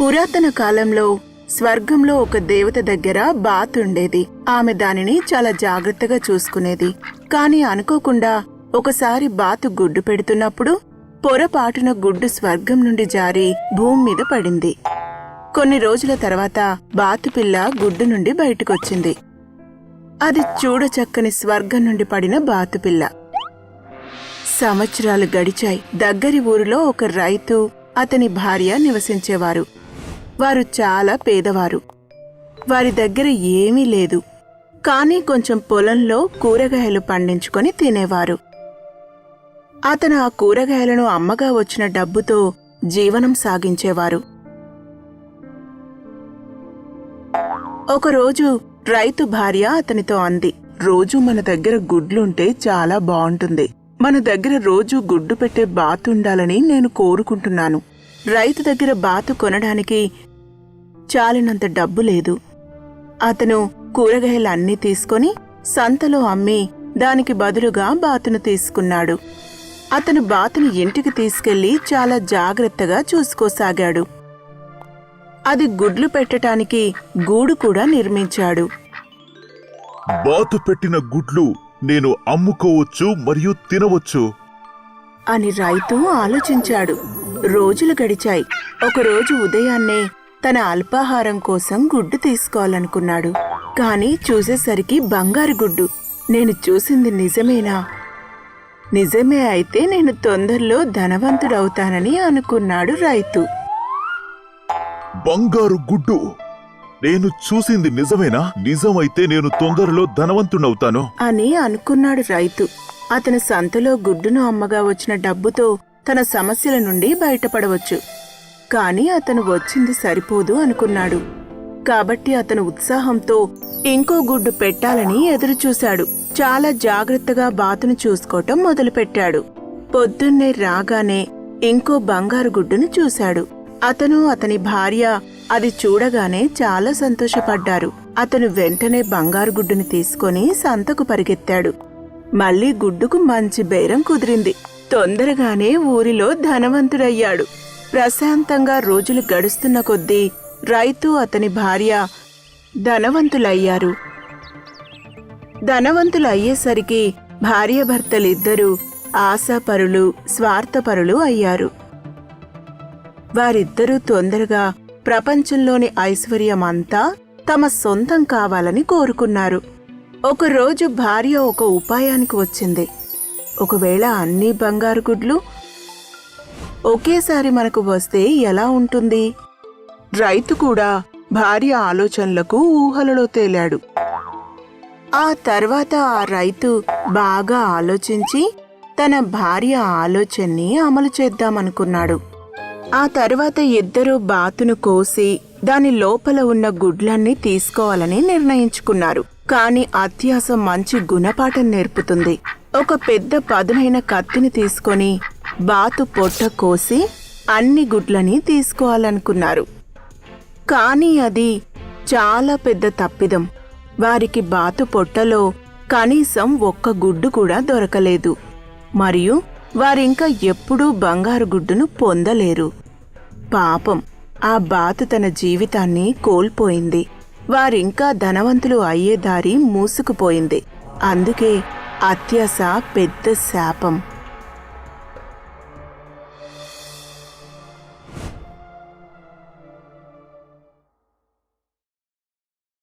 పురాతన కాలంలో స్వర్గంలో ఒక దేవత దగ్గర బాత్ ఉండేది. ఆమె దానిని చాలా జాగ్రత్తగా చూసుకునేది. కాని అనుకోకుండా ఒకసారి బాతు గుడ్డు పెడుతున్నప్పుడు పొరపాటున గుడ్డు స్వర్గం నుండి జారి భూమి మీద పడింది. కొన్ని రోజుల తర్వాత బాతు పిల్ల గుడ్డు నుండి బయటకొచ్చింది. అది చూడచక్కని స్వర్గం నుండి పడిన బాతుపిల్ల సంవత్సరాలు గడిచాయి. దగ్గరి ఊరిలో ఒక రైతు అతని భార్య నివసించేవారు. వారు చాలా పేదవారు. వారి దగ్గర ఏమీ లేదు. కానీ కొంచెం పొలంలో కూరగాయలు పండించుకొని తినేవారు. అతను ఆ కూరగాయలను అమ్మగా వచ్చిన డబ్బుతో జీవనం సాగించేవారు. ఒకరోజు రైతు భార్య అతనితో అంది రోజు మన దగ్గర గుడ్లుంటే చాలా బాగుంటుంది మన దగ్గర రోజు గుడ్డు పెట్టే బాతుండాలని నేను కోరుకుంటున్నాను. రైతు దగ్గర బాతు కొనడానికి చాలినంత డబ్బు లేదు. అతను కూరగాయలన్నీ తీసుకొని సంతలో అమ్మి దానికి బదులుగా బాతును తీసుకున్నాడు. అతను బాతును ఇంటికి తీసుకెళ్ళి చాలా జాగ్రత్తగా చూసుకోసాగాడు. అది గుడ్లు పెట్టటానికి గూడు కూడా నిర్మించాడు. బాతు పెట్టిన గుడ్లు నేను అమ్ముకోవచ్చు మరియు తినవచ్చు. అని రైతు ఆలోచించాడు. రోజులు గడిచాయి. ఒకరోజు ఉదయాన్నే తన అల్పాహారం కోసం గుడ్డు తీసుకోవాలనుకున్నాడు. కాని చూసేసరికి బంగారు గుడ్డు. నేను చూసింది నిజమేనా? నిజమే అయితే నేను తొందరలో ధనవంతుడవుతానని అనుకున్నాడు రైతు. బంగారు గుడ్డు. నేను చూసింది నిజమేనా? నిజమైతే నేను తొందరలో ధనవంతుడవుతాను అని అనుకున్నాడు రైతు. అతను సంతలో గుడ్డును అమ్మగా వచ్చిన డబ్బుతో తన సమస్యల నుండి బయటపడవచ్చు. కాని అతను వచ్చింది సరిపోదు అనుకున్నాడు. కాబట్టి అతను ఉత్సాహంతో ఇంకో గుడ్డు పెట్టాలని ఎదురుచూశాడు. చాలా జాగ్రత్తగా బాతును చూసుకోవటం మొదలుపెట్టాడు. పొద్దున్నే రాగానే ఇంకో బంగారు గుడ్డును చూశాడు. అతను అతని భార్య అది చూడగానే చాలా సంతోషపడ్డారు. అతను వెంటనే బంగారు గుడ్డుని తీసుకొని సంతకు పరిగెత్తాడు. మళ్ళీ గుడ్డుకు మంచి బేరం కుదిరింది. తొందరగానే ఊరిలో ధనవంతుడయ్యాడు. ప్రశాంతంగా రోజులు గడుస్తున్న కొద్దీ రైతు అతని భార్య ధనవంతులయ్యారు. ధనవంతులు అయ్యేసరికి భార్యాభర్తలిద్దరూ ఆశాపరులు స్వార్థపరులు అయ్యారు. వారిద్దరూ తొందరగా ప్రపంచంలోని ఐశ్వర్యమంతా తమ సొంతం కావాలని కోరుకున్నారు. ఒకరోజు భార్య ఒక ఉపాయానికి వచ్చింది. ఒకవేళ అన్ని బంగారు గుడ్లు ఒకేసారి మనకు వస్తే ఎలా ఉంటుంది? రైతు కూడా భార్య ఆలోచనలకు ఊహలలో తేలాడు. ఆ తర్వాత ఆ రైతు బాగా ఆలోచించి తన భార్య ఆలోచనని అమలు చేద్దామనుకున్నాడు. ఆ తర్వాత ఇద్దరూ బాతును కోసి దాని లోపల ఉన్న గుడ్లన్నీ తీసుకోవాలని నిర్ణయించుకున్నారు. కాని అత్యాస మంచి గుణపాఠం నేర్పుతుంది. ఒక పెద్ద పదునైన కత్తిని తీసుకొని బాతు పొట్ట కోసి అన్ని గుడ్లని తీసుకోవాలనుకున్నారు. కానీ అది చాలా పెద్ద తప్పిదం. వారికి బాతు పొట్టలో కనీసం ఒక్క గుడ్డు కూడా దొరకలేదు. మరియు వారింకా ఎప్పుడూ బంగారు గుడ్డును పొందలేరు. పాపం ఆ బాతు తన జీవితాన్ని కోల్పోయింది. వారింకా ధనవంతులు అయ్యే దారి మూసుకుపోయింది. అందుకే అత్యాస పెద్ద శాపం.